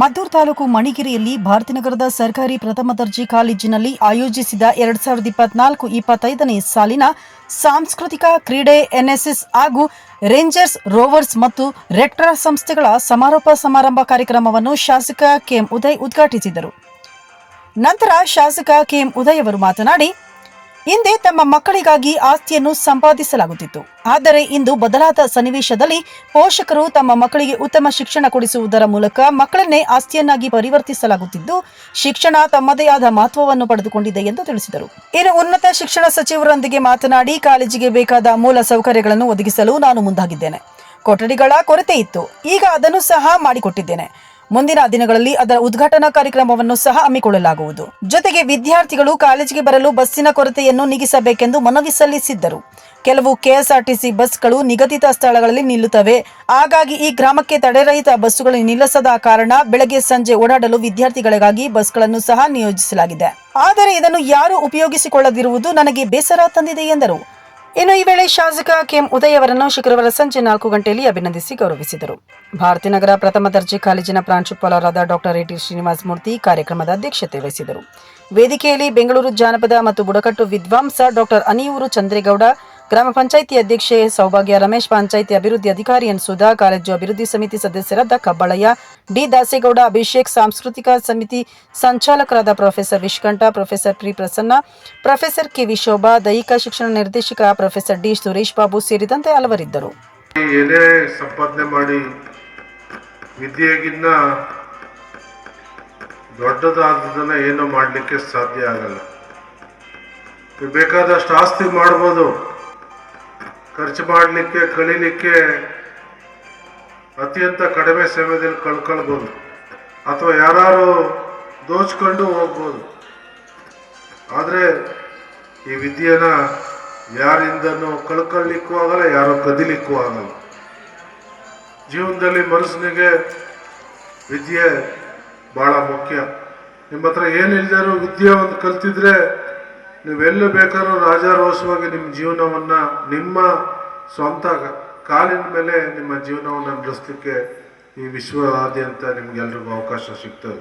ಮದ್ದೂರು ತಾಲೂಕು ಮಣಿಗಿರಿಯಲ್ಲಿ ಭಾರತಿನಗರದ ಸರ್ಕಾರಿ ಪ್ರಥಮ ದರ್ಜೆ ಕಾಲೇಜಿನಲ್ಲಿ ಆಯೋಜಿಸಿದ ಎರಡ್ ಸಾವಿರದ ಇಪ್ಪತ್ನಾಲ್ಕು ಇಪ್ಪತ್ತೈದನೇ ಸಾಲಿನ ಸಾಂಸ್ಕೃತಿಕ ಕ್ರೀಡೆ, ಎನ್ಎಸ್ಎಸ್ ಹಾಗೂ ರೇಂಜರ್ಸ್, ರೋವರ್ಸ್ ಮತ್ತು ರೆಕ್ಟ್ರಾ ಸಂಸ್ಥೆಗಳ ಸಮಾರೋಪ ಸಮಾರಂಭ ಕಾರ್ಯಕ್ರಮವನ್ನು ಶಾಸಕ ಕೆಎಂ ಉದಯ್ ಉದ್ಘಾಟಿಸಿದರು. ನಂತರ ಶಾಸಕ ಕೆಎಂ ಉದಯ್ ಅವರು ಮಾತನಾಡಿ ಹಿಂದೆ ತಮ್ಮ ಮಕ್ಕಳಿಗಾಗಿ ಆಸ್ತಿಯನ್ನು ಸಂಪಾದಿಸಲಾಗುತ್ತಿತ್ತು. ಆದರೆ ಇಂದು ಬದಲಾದ ಸನ್ನಿವೇಶದಲ್ಲಿ ಪೋಷಕರು ತಮ್ಮ ಮಕ್ಕಳಿಗೆ ಉತ್ತಮ ಶಿಕ್ಷಣ ಕೊಡಿಸುವುದರ ಮೂಲಕ ಮಕ್ಕಳನ್ನೇ ಆಸ್ತಿಯನ್ನಾಗಿ ಪರಿವರ್ತಿಸಲಾಗುತ್ತಿದ್ದು, ಶಿಕ್ಷಣ ತಮ್ಮದೇ ಆದ ಮಹತ್ವವನ್ನು ಪಡೆದುಕೊಂಡಿದೆ ಎಂದು ತಿಳಿಸಿದರು. ಇನ್ನು ಉನ್ನತ ಶಿಕ್ಷಣ ಸಚಿವರೊಂದಿಗೆ ಮಾತನಾಡಿ ಕಾಲೇಜಿಗೆ ಬೇಕಾದ ಮೂಲ ಸೌಕರ್ಯಗಳನ್ನು ಒದಗಿಸಲು ನಾನು ಮುಂದಾಗಿದ್ದೇನೆ. ಕೊಠಡಿಗಳ ಕೊರತೆ ಇತ್ತು. ಈಗ ಅದನ್ನು ಸಹ ಮಾಡಿಕೊಟ್ಟಿದ್ದೇನೆ. ಮುಂದಿನ ದಿನಗಳಲ್ಲಿ ಅದರ ಉದ್ಘಾಟನಾ ಕಾರ್ಯಕ್ರಮವನ್ನು ಸಹ ಹಮ್ಮಿಕೊಳ್ಳಲಾಗುವುದು. ಜೊತೆಗೆ ವಿದ್ಯಾರ್ಥಿಗಳು ಕಾಲೇಜಿಗೆ ಬರಲು ಬಸ್ಸಿನ ಕೊರತೆಯನ್ನು ನೀಗಿಸಬೇಕೆಂದು ಮನವಿ ಸಲ್ಲಿಸಿದ್ದರು. ಕೆಲವು ಕೆಎಸ್ಆರ್ಟಿಸಿ ಬಸ್ಗಳು ನಿಗದಿತ ಸ್ಥಳಗಳಲ್ಲಿ ನಿಲ್ಲುತ್ತವೆ. ಹಾಗಾಗಿ ಈ ಗ್ರಾಮಕ್ಕೆ ತಡೆರಹಿತ ಬಸ್ಸುಗಳು ನಿಲ್ಲಿಸದ ಕಾರಣ ಬೆಳಗ್ಗೆ ಸಂಜೆ ಓಡಾಡಲು ವಿದ್ಯಾರ್ಥಿಗಳಿಗಾಗಿ ಬಸ್ಗಳನ್ನು ಸಹ ನಿಯೋಜಿಸಲಾಗಿದೆ. ಆದರೆ ಇದನ್ನು ಯಾರು ಉಪಯೋಗಿಸಿಕೊಳ್ಳದಿರುವುದು ನನಗೆ ಬೇಸರ ತಂದಿದೆ ಎಂದರು. ಇನ್ನು ಈ ವೇಳೆ ಶಾಸಕ ಕೆಎಂ ಉದಯ್ ಅವರನ್ನು ಶುಕ್ರವಾರ ಸಂಜೆ ನಾಲ್ಕು ಗಂಟೆಯಲ್ಲಿ ಅಭಿನಂದಿಸಿ ಗೌರವಿಸಿದರು. ಭಾರತೀನಗರ ಪ್ರಥಮ ದರ್ಜೆ ಕಾಲೇಜಿನ ಪ್ರಾಂಶುಪಾಲರಾದ ಡಾಕ್ಟರ್ ಎಟಿ ಶ್ರೀನಿವಾಸ ಮೂರ್ತಿ ಕಾರ್ಯಕ್ರಮದ ಅಧ್ಯಕ್ಷತೆ ವಹಿಸಿದರು. ವೇದಿಕೆಯಲ್ಲಿ ಬೆಂಗಳೂರು ಜಾನಪದ ಮತ್ತು ಬುಡಕಟ್ಟು ವಿದ್ವಾಂಸ ಡಾಕ್ಟರ್ ಅನಿಯೂರು ಚಂದ್ರೇಗೌಡ ಗ್ರಾಮ ಪಂಚಾಯಿತಿ ಅಧ್ಯಕ್ಷೆ ಸೌಭಾಗ್ಯ ರಮೇಶ್, ಪಂಚಾಯಿತಿ ಅಭಿವೃದ್ಧಿ ಅಧಿಕಾರಿ ಎನ್ ಸುಧಾ ಕಾಲೇಜು ಅಭಿವೃದ್ಧಿ ಸಮಿತಿ ಸದಸ್ಯರಾದ ಕಬ್ಬಳಯ್ಯ, ಡಿ ದಾಸೇಗೌಡ, ಅಭಿಷೇಕ್ ಸಾಂಸ್ಕೃತಿಕ ಸಮಿತಿ ಸಂಚಾಲಕರಾದ ಪ್ರೊಫೆಸರ್ ವಿಶ್ಕಂಠ ಪ್ರೊಫೆಸರ್ ಪ್ರಿ ಪ್ರಸನ್ನ, ಪ್ರೊಫೆಸರ್ ಕೆ ವಿಶೋಭಾ ದೈಹಿಕ ಶಿಕ್ಷಣ ನಿರ್ದೇಶಕ ಪ್ರೊಫೆಸರ್ ಡಿ ಸುರೇಶ್ ಬಾಬು ಸೇರಿದಂತೆ ಹಲವರಿದ್ದರು. ಸಂಪಾದನೆ ಮಾಡಿ ವಿದ್ಯೆಗಿನ್ನ ಏನು ಮಾಡಲಿಕ್ಕೆ ಸಾಧ್ಯ ಆಗಲ್ಲ. ಬೇಕಾದಷ್ಟು ಆಸ್ತಿ ಮಾಡ್ಬೋದು. ಖರ್ಚು ಮಾಡಲಿಕ್ಕೆ ಕಳೀಲಿಕ್ಕೆ ಅತ್ಯಂತ ಕಡಿಮೆ ಸಮಯದಲ್ಲಿ ಕಳ್ಕೊಳ್ಬೋದು. ಅಥವಾ ಯಾರು ದೋಚ್ಕೊಂಡು ಹೋಗ್ಬೋದು. ಆದರೆ ಈ ವಿದ್ಯೆನ ಯಾರಿಂದನೂ ಕಳ್ಕೊಳ್ಳಿಕ್ಕೂ ಆಗಲ್ಲ, ಯಾರು ಕದಿಲಿಕ್ಕೂ ಆಗಲ್ಲ. ಜೀವನದಲ್ಲಿ ಮನುಷ್ಯನಿಗೆ ವಿದ್ಯೆ ಭಾಳ ಮುಖ್ಯ. ನಿಮ್ಮ ಹತ್ರ ಏನಿಲ್ಲದರೂ ವಿದ್ಯೆ ಒಂದು ಕಲ್ತಿದ್ರೆ ನೀವೆಲ್ಲ ಬೇಕಾದ್ರೂ ರಾಜಾರೋಷವಾಗಿ ನಿಮ್ಮ ಜೀವನವನ್ನು, ನಿಮ್ಮ ಸ್ವಂತ ಕಾಲಿನ ಮೇಲೆ ನಿಮ್ಮ ಜೀವನವನ್ನು ನಡೆಸಲಿಕ್ಕೆ ಈ ವಿಶ್ವಾದ್ಯಂತ ನಿಮ್ಗೆಲ್ರಿಗೂ ಅವಕಾಶ ಸಿಗ್ತದೆ.